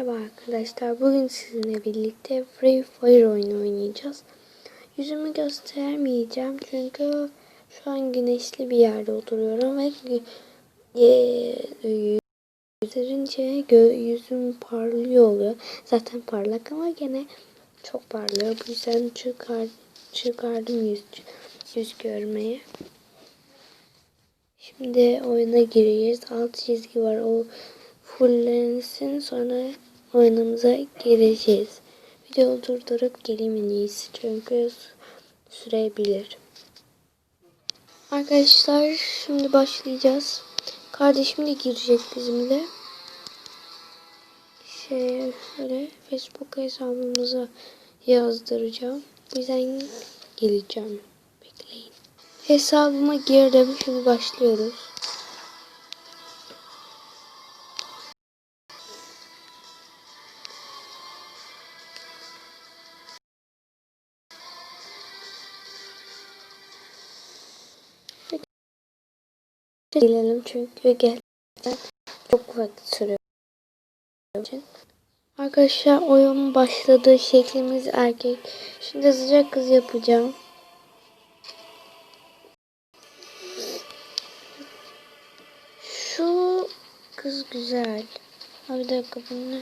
Merhaba arkadaşlar. Bugün sizinle birlikte Free Fire oyunu oynayacağız. Yüzümü göstermeyeceğim çünkü şu an güneşli bir yerde oturuyorum ve e, gö- yüzüm parlıyor oluyor. Zaten parlak ama gene çok parlıyor. Bu yüzden çıkar, çıkardım yüz, yüz görmeye. Şimdi oyuna gireceğiz. Alt çizgi var. O fullensin sonra oyunumuza gireceğiz. Videoyu durdurup iyisi çünkü sürebilir. Arkadaşlar şimdi başlayacağız. Kardeşim de girecek bizimle. Şey şöyle Facebook hesabımıza yazdıracağım. O yüzden geleceğim. Bekleyin. Hesabıma girdim. Şimdi başlıyoruz. Gelelim çünkü gerçekten çok vakit sürüyor. Arkadaşlar oyun başladı. Şeklimiz erkek. Şimdi sıcak kız yapacağım. Şu kız güzel. Ha bir dakika bunu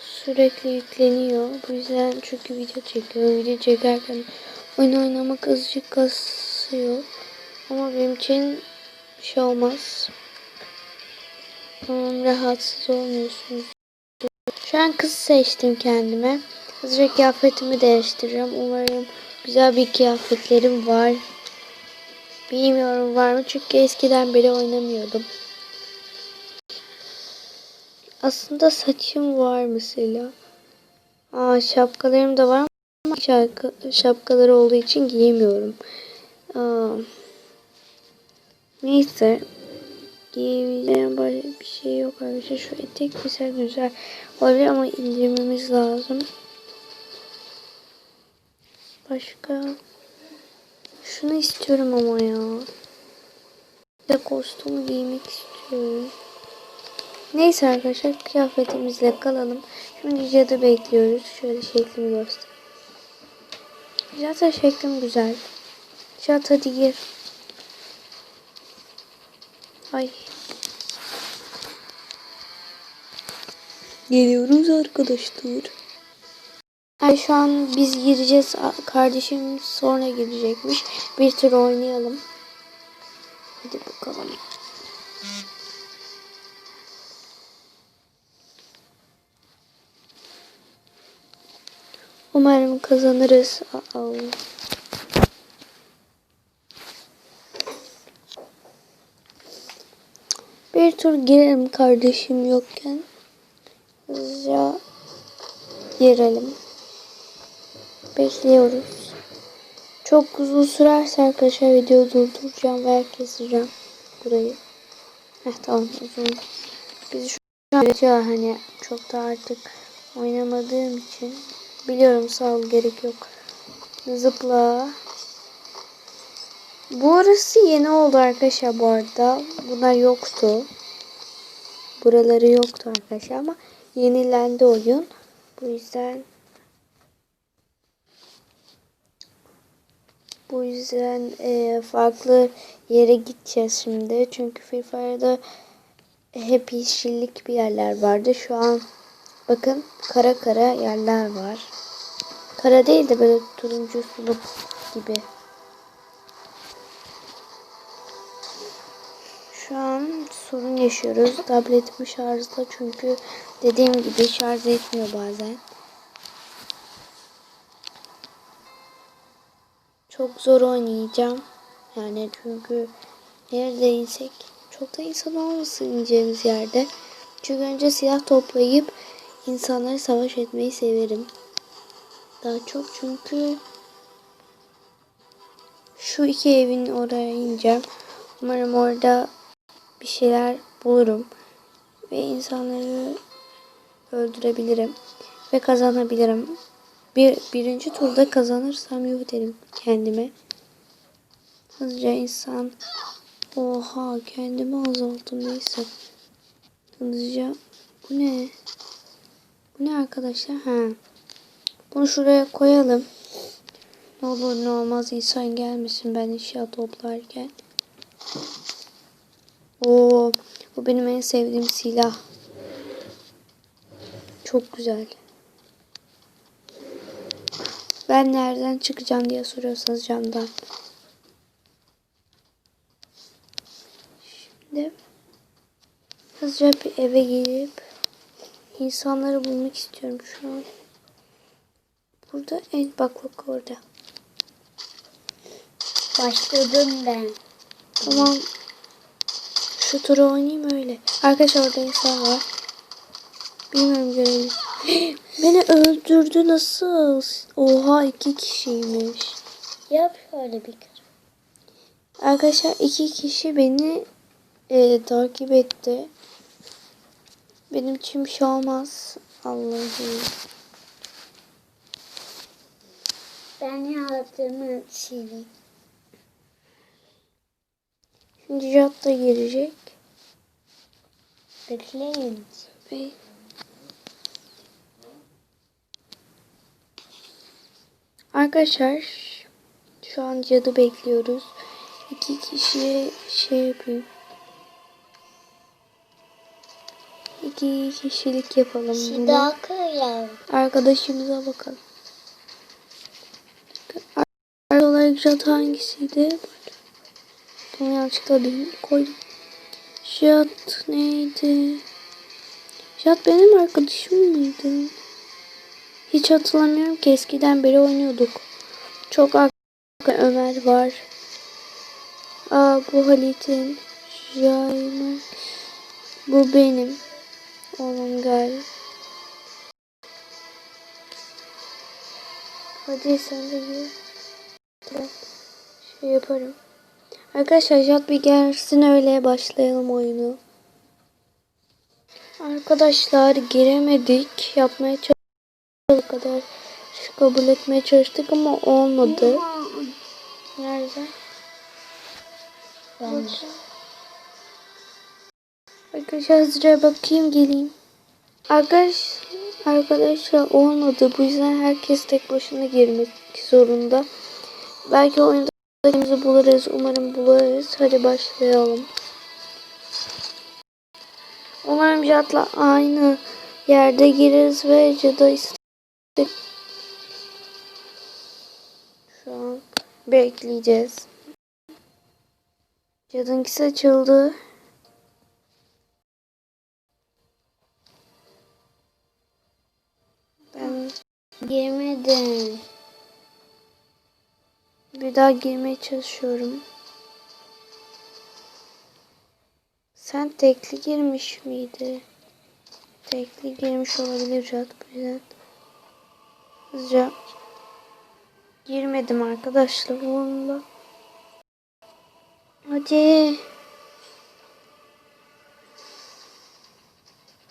sürekli yükleniyor. Bu yüzden çünkü video çekiyor. Video çekerken oyun oynamak azıcık kasıyor. Ama benim için bir şey olmaz. Tamam rahatsız olmuyorsunuz. Şu an kız seçtim kendime. Hızlıca kıyafetimi değiştireceğim. Umarım güzel bir kıyafetlerim var. Bilmiyorum var mı çünkü eskiden beri oynamıyordum. Aslında saçım var mesela. Aa şapkalarım da var ama şapka, şapkaları olduğu için giyemiyorum. Neyse. Giyebileceğim başka bir şey yok arkadaşlar. Şu etek güzel güzel olabilir ama indirmemiz lazım. Başka şunu istiyorum ama ya. Bir de kostüm giymek istiyorum. Neyse arkadaşlar kıyafetimizle kalalım. Şimdi cadı bekliyoruz. Şöyle şeklimi göster. Zaten şeklim güzel. Cadı hadi gir. Ay. Geliyoruz arkadaşlar. Ay şu an biz gireceğiz. Kardeşim sonra girecekmiş. Bir tur oynayalım. Hadi bakalım. Umarım kazanırız. Aa. Bir tur girelim kardeşim yokken. Hızlıca girelim. Bekliyoruz. Çok uzun sürerse arkadaşlar videoyu durduracağım ve keseceğim burayı. Heh tamam uzun. Biz şu an ya hani çok da artık oynamadığım için biliyorum sağ ol gerek yok. Zıpla. Bu arası yeni oldu arkadaşlar bu arada. Bunlar yoktu. Buraları yoktu arkadaşlar ama yenilendi oyun. Bu yüzden bu yüzden e, farklı yere gideceğiz şimdi. Çünkü Free Fire'da hep yeşillik bir yerler vardı. Şu an bakın kara kara yerler var. Kara değil de böyle turuncu sulu gibi. Şu an sorun yaşıyoruz. Tabletim şarjda çünkü dediğim gibi şarj etmiyor bazen. Çok zor oynayacağım. Yani çünkü nerede çok da insan olmasın ineceğimiz yerde. Çünkü önce silah toplayıp insanları savaş etmeyi severim. Daha çok çünkü şu iki evin oraya ineceğim. Umarım orada bir şeyler bulurum ve insanları öldürebilirim ve kazanabilirim. Bir birinci turda kazanırsam yuh derim kendime. Hızlıca insan. Oha kendimi azalttım neyse. Hızlıca. Bu ne? Bu ne arkadaşlar? Ha. Bunu şuraya koyalım. Ne olur ne olmaz insan gelmesin ben eşya toplarken. Oo, bu benim en sevdiğim silah. Çok güzel. Ben nereden çıkacağım diye soruyorsanız camdan. Şimdi hızlıca bir eve gelip insanları bulmak istiyorum şu an. Burada en bak bak orada. Başladım ben. Tamam. Şu turu oynayayım öyle. Arkadaşlar orada insan var. Bilmiyorum görelim. Beni öldürdü nasıl? Oha iki kişiymiş. Yap şöyle bir kere. Arkadaşlar iki kişi beni e, takip etti. Benim için bir şey olmaz. Allah'ım. Ben yaptığımı sileyim. Şimdi Jat da girecek. Bekleyin. Ve Arkadaşlar şu an cadı bekliyoruz. İki kişiye şey yapayım. İki kişilik yapalım bunu. Arkadaşımıza bakalım. Arkadaş olarak Jat hangisiydi? Bunu yanlışlıkla koydum. Jat neydi? Jat benim arkadaşım mıydı? Hiç hatırlamıyorum ki eskiden beri oynuyorduk. Çok arkadaşlar Ömer var. Aa bu Halit'in. Jayman. Bu benim. Oğlum galiba. Hadi sen de gir. Şey yaparım. Arkadaşlar Jat bir gelsin öyle başlayalım oyunu. Arkadaşlar giremedik. Yapmaya çalıştık kadar kabul etmeye çalıştık ama olmadı. Nerede? Ben Arkadaşlar hızlıca bakayım geleyim. Arkadaş, arkadaşlar olmadı. Bu yüzden herkes tek başına girmek zorunda. Belki oyunda kendimizi buluruz. Umarım buluruz. Hadi başlayalım. Umarım Jad'la aynı yerde gireriz ve Jad'a istek. Şu an bekleyeceğiz. Jad'ınkisi açıldı. Ben girmedim. Bir daha girmeye çalışıyorum. Sen tekli girmiş miydi? Tekli girmiş olabilir Jad bu yüzden. Hızlıca girmedim arkadaşlar onunla. Hadi.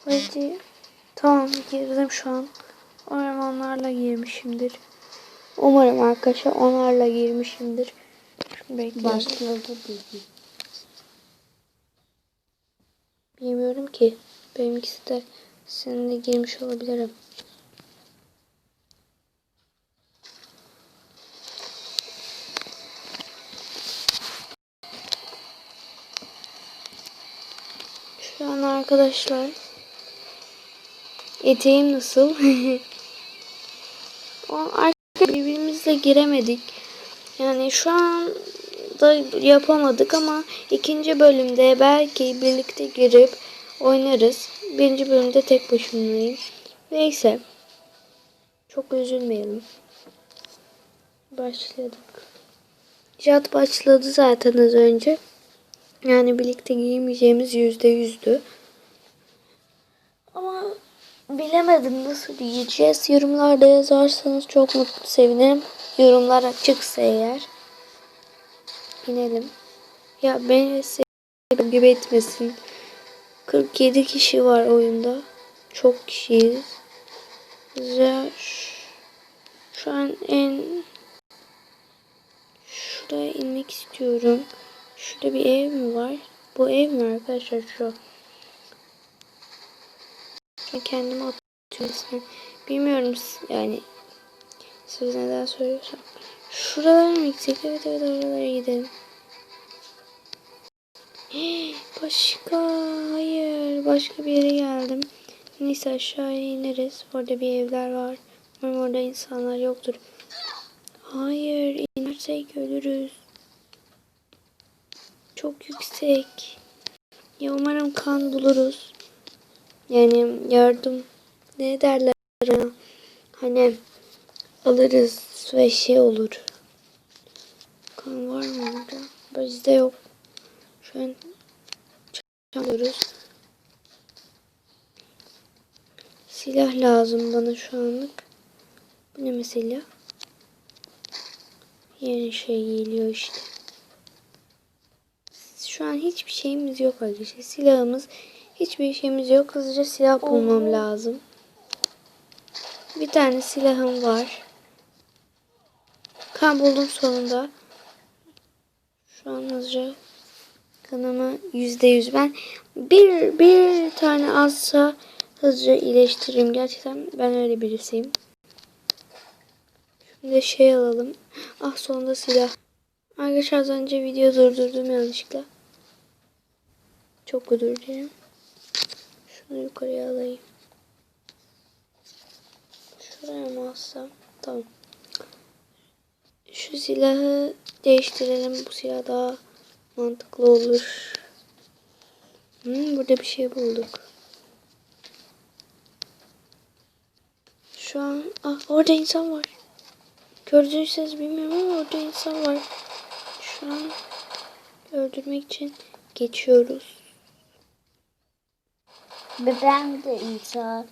Hadi. Tamam girdim şu an. Umarım onlarla girmişimdir. Umarım arkadaşlar onlarla girmişimdir. Bekliyorum. Başladı dedi. Bilmiyorum ki. Benimkisi de seninle girmiş olabilirim. Şu an arkadaşlar eteğim nasıl? Birbirimizle giremedik. Yani şu an da yapamadık ama ikinci bölümde belki birlikte girip oynarız. Birinci bölümde tek başımayım. Neyse. Çok üzülmeyelim. Başladık. Jat başladı zaten az önce. Yani birlikte giyemeyeceğimiz yüzde yüzdü. Ama bilemedim nasıl diyeceğiz. Yorumlarda yazarsanız çok mutlu sevinirim. Yorumlar açıksa eğer. İnelim. Ya beni sevdiğim gibi etmesin. 47 kişi var oyunda. Çok kişiyiz. Güzel. Şu an en şuraya inmek istiyorum. Şurada bir ev mi var? Bu ev mi arkadaşlar şu? Şimdi kendimi atıyorum. Bilmiyorum yani siz neden söylüyorsam. Şuralara mı gitsek? Evet evet oralara gidelim. Başka hayır başka bir yere geldim. Neyse aşağıya ineriz. Orada bir evler var. Umarım orada insanlar yoktur. Hayır inersek ölürüz. Çok yüksek. Ya umarım kan buluruz. Yani yardım ne derler ona? Hani alırız ve şey olur. Kan var mı orada? Bizde yok. Şu an çalıyoruz. Silah lazım bana şu anlık. Bu ne mesela? Yeni şey geliyor işte. Şu an hiçbir şeyimiz yok arkadaşlar. Silahımız hiçbir şeyimiz yok. Hızlıca silah bulmam lazım. Bir tane silahım var. Kan buldum sonunda. Şu an hızlıca kanımı yüzde yüz. Ben bir, bir tane azsa hızlıca iyileştiririm. Gerçekten ben öyle birisiyim. Şimdi şey alalım. Ah sonunda silah. Arkadaşlar az önce video durdurdum yanlışlıkla. Çok özür dilerim. Şunu yukarıya alayım. Şuraya mı alsam? Tamam. Şu silahı değiştirelim. Bu silah daha mantıklı olur. Hmm, burada bir şey bulduk. Şu an ah orada insan var. Gördüğünüzseniz bilmiyorum ama orada insan var. Şu an öldürmek için geçiyoruz. Ben de insan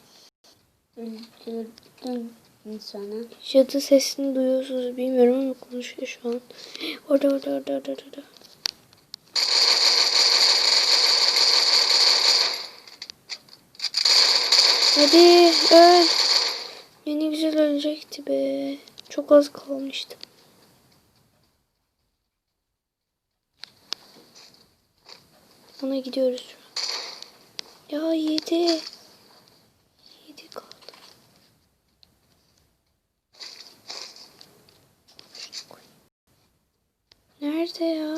öldürdüm insanı. Cadı sesini duyuyorsunuz bilmiyorum ama konuşuyor şu an. Orada orada orada orada orada. Hadi öl. Ya ne güzel ölecekti be. Çok az kalmıştı. Ona gidiyoruz. Ya yedi. Yedi kaldı. Nerede ya?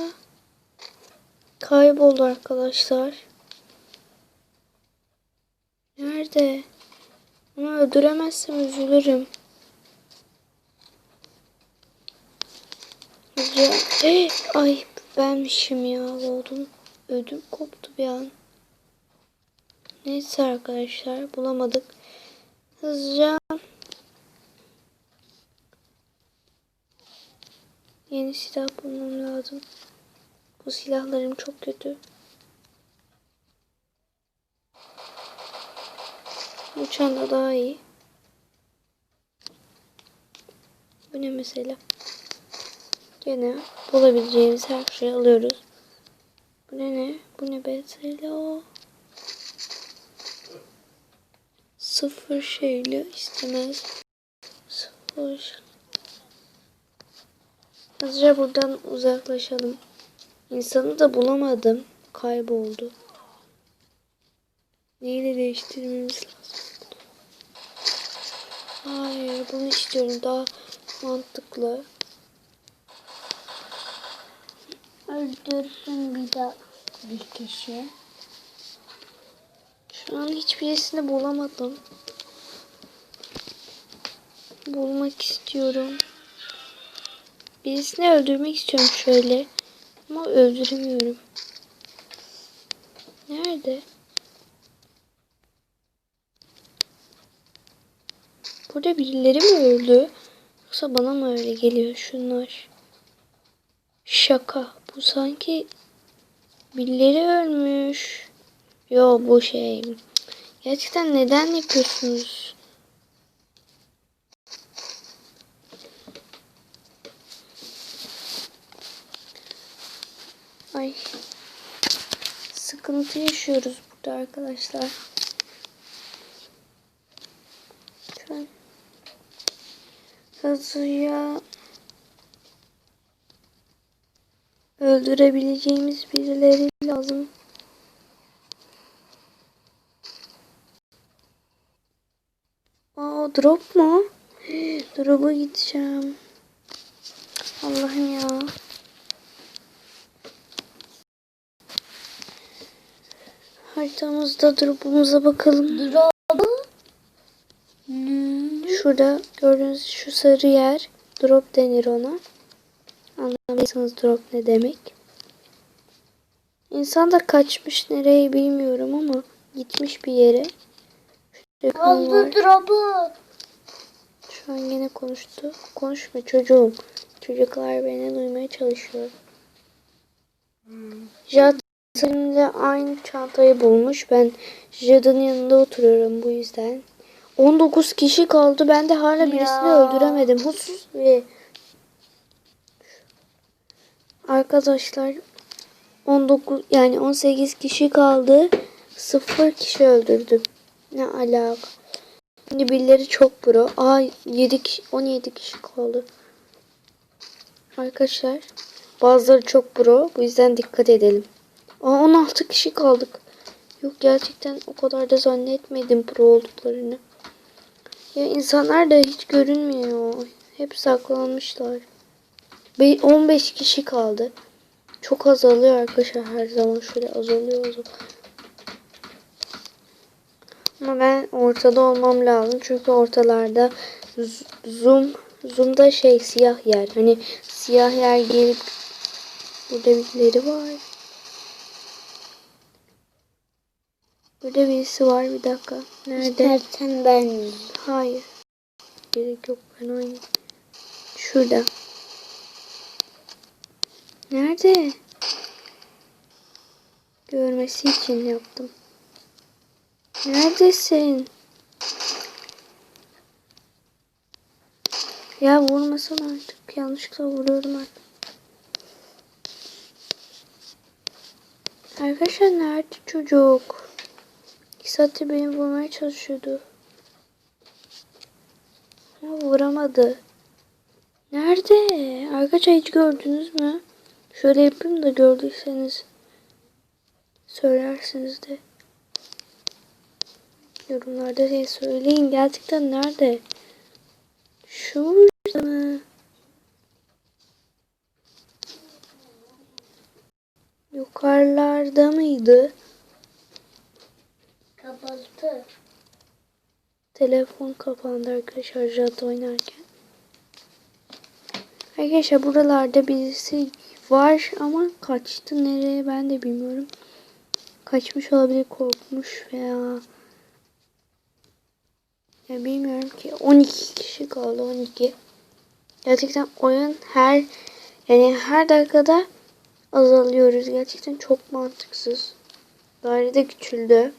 Kayboldu arkadaşlar. Nerede? Onu öldüremezsem üzülürüm. Ay benmişim ya oldum. Ödüm koptu bir an. Neyse arkadaşlar bulamadık. Hızlıca Yeni silah bulmam lazım. Bu silahlarım çok kötü. Bu çanta daha iyi. Bu ne mesela? Gene bulabileceğimiz her şeyi alıyoruz. Bu ne ne? Bu ne mesela? Sıfır şeyle istemez. Sıfır. Hızlıca buradan uzaklaşalım. İnsanı da bulamadım. Kayboldu. Neyle değiştirmemiz lazım? Hayır bunu istiyorum. Daha mantıklı. Öldürdüm bir de bir kişi. Şu an hiçbirisini bulamadım. Bulmak istiyorum. Birisini öldürmek istiyorum şöyle. Ama öldüremiyorum. Nerede? Burada birileri mi öldü? Yoksa bana mı öyle geliyor şunlar? Şaka. Bu sanki birileri ölmüş. Yo bu şey. Gerçekten neden yapıyorsunuz? Ay. Sıkıntı yaşıyoruz burada arkadaşlar. Şu an hızlıca öldürebileceğimiz birileri lazım. Drop mu? Drop'a gideceğim. Allah'ım ya. Haritamızda drop'umuza bakalım. Drop'u. Şurada gördüğünüz şu sarı yer drop denir ona. Anlamıyorsanız drop ne demek. İnsan da kaçmış nereye bilmiyorum ama gitmiş bir yere. Kan var. Şu an yine konuştu. Konuşma çocuğum. Çocuklar beni duymaya çalışıyor. Jad seninle aynı çantayı bulmuş. Ben Jad'ın yanında oturuyorum bu yüzden. 19 kişi kaldı. Ben de hala birisini Ya. öldüremedim. Husus ve Arkadaşlar 19 yani 18 kişi kaldı. 0 kişi öldürdüm. Ne alaka? Şimdi birileri çok pro. Aa 7 kişi, 17 kişi kaldı. Arkadaşlar bazıları çok pro. Bu yüzden dikkat edelim. Aa 16 kişi kaldık. Yok gerçekten o kadar da zannetmedim pro olduklarını. Ya insanlar da hiç görünmüyor. Hep saklanmışlar. Be- 15 kişi kaldı. Çok azalıyor arkadaşlar her zaman şöyle azalıyor azalıyor. Ama ben ortada olmam lazım. Çünkü ortalarda zoom zoom'da şey siyah yer. Hani siyah yer gelip burada birileri var. Burada birisi var bir dakika. Nerede? İstersen ben. Hayır. Gerek yok ben oynayayım. Şurada. Nerede? Görmesi için yaptım. Neredesin? Ya vurmasan artık. Yanlışlıkla vuruyorum artık. Arkadaşlar nerede çocuk? İki saattir beni vurmaya çalışıyordu. Ama vuramadı. Nerede? Arkadaşlar hiç gördünüz mü? Şöyle yapayım da gördüyseniz söylersiniz de. Yorumlarda şey söyleyin. Gerçekten nerede? Şurada mı? Yukarılarda mıydı? Kapattı. Telefon kapandı arkadaşlar Jat oynarken. Arkadaşlar buralarda birisi var ama kaçtı nereye ben de bilmiyorum. Kaçmış olabilir korkmuş veya ya bilmiyorum ki 12 kişi kaldı 12. Gerçekten oyun her yani her dakikada azalıyoruz. Gerçekten çok mantıksız. Daire de küçüldü.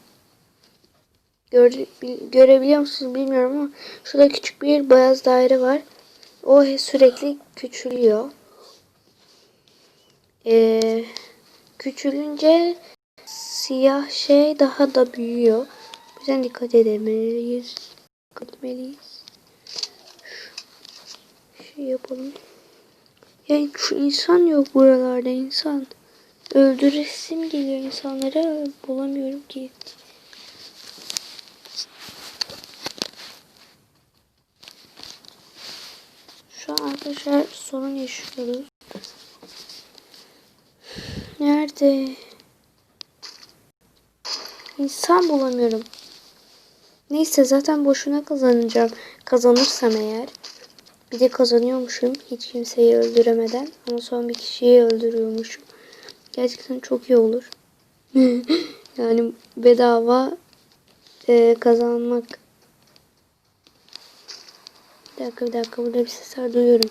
Bil- görebiliyor musunuz bilmiyorum ama şurada küçük bir beyaz daire var. O sürekli küçülüyor. Ee, küçülünce siyah şey daha da büyüyor. O dikkat etmeliyiz. Dikkat etmeliyiz. Şey yapalım. Yani şu insan yok buralarda insan. Öldüresim geliyor insanlara bulamıyorum ki. Şu an arkadaşlar sorun yaşıyoruz. Nerede? İnsan bulamıyorum. Neyse zaten boşuna kazanacağım. Kazanırsam eğer. Bir de kazanıyormuşum hiç kimseyi öldüremeden. Ama son bir kişiyi öldürüyormuşum. Gerçekten çok iyi olur. yani bedava e, kazanmak. Bir dakika bir dakika burada bir sesler duyuyorum.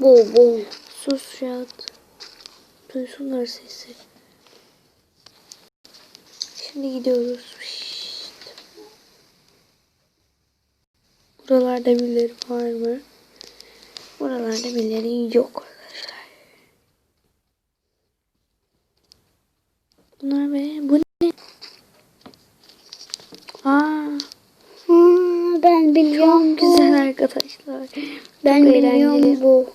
Bu bu. Sus Şahat. Duysunlar sesi. Şimdi gidiyoruz. Buralarda birileri var mı? Buralarda birileri yok arkadaşlar. Bunlar be. Bu ne? Aa, Hmm, ben biliyorum çok güzel arkadaşlar. Ben Çok biliyorum eğlenceli. bu.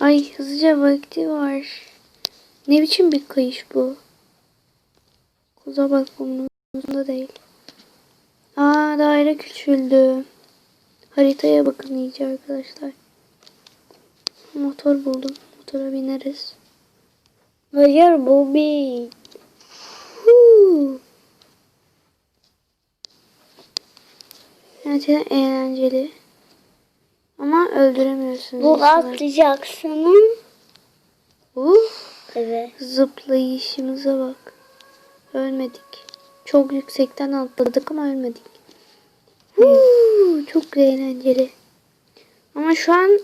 Ay hızlıca vakti var. Ne biçim bir kayış bu? Kuza bak bunun da değil. Aa daire küçüldü. Haritaya bakın iyice arkadaşlar. Motor buldum. Motora bineriz. Hayır bu bir. Gerçekten eğlenceli. Ama öldüremiyorsunuz. Bu atlayacaksın. Uf, Evet. zıplayışımıza bak. Ölmedik. Çok yüksekten atladık ama ölmedik. Huu, çok eğlenceli. Ama şu an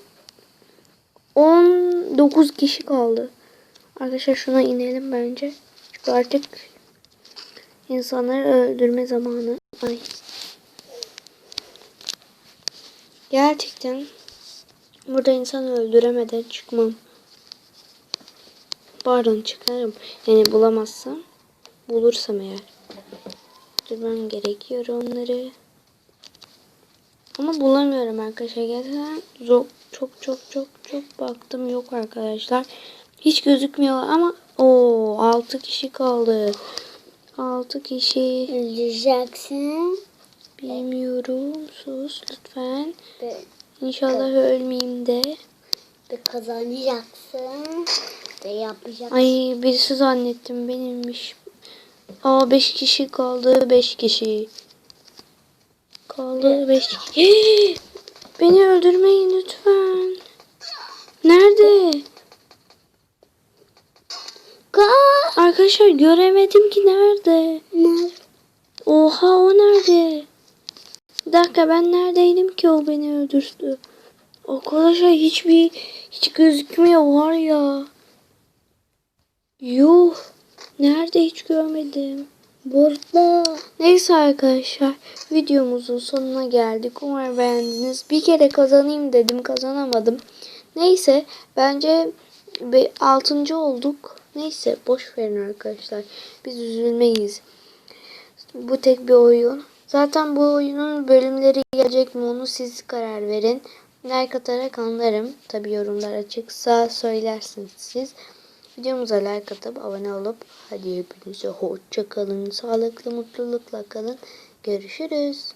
19 kişi kaldı. Arkadaşlar şuna inelim bence. Çünkü artık insanları öldürme zamanı. Ay. Gerçekten burada insan öldüremeden çıkmam. Pardon çıkarım. Yani bulamazsam. Bulursam eğer. Durmam gerekiyor onları. Ama bulamıyorum arkadaşlar. Gerçekten zor, çok çok çok çok baktım yok arkadaşlar. Hiç gözükmüyorlar ama o 6 kişi kaldı. 6 kişi. Öleceksin. Bilmiyorum. Sus lütfen. İnşallah ölmeyeyim de. ve kazanacaksın. Ve yapacaksın. Ay birisi zannettim benimmiş. Aa 5 kişi kaldı. 5 kişi. Kaldı 5 kişi. Beni öldürmeyin lütfen. Nerede? Ka- Arkadaşlar göremedim ki nerede? Nerede? Oha o nerede? Bir dakika ben neredeydim ki o beni öldürdü? Arkadaşlar hiçbir hiç gözükmüyor var ya. Yuh. Nerede hiç görmedim. Burada. Neyse arkadaşlar videomuzun sonuna geldik. Umarım beğendiniz. Bir kere kazanayım dedim kazanamadım. Neyse bence 6. olduk. Neyse boş verin arkadaşlar. Biz üzülmeyiz. Bu tek bir oyun. Zaten bu oyunun bölümleri gelecek mi onu siz karar verin. Like atarak anlarım. Tabi yorumlar açıksa söylersiniz siz. Videomuza like atıp abone olup hadi hepinize hoşça kalın. Sağlıklı mutlulukla kalın. Görüşürüz.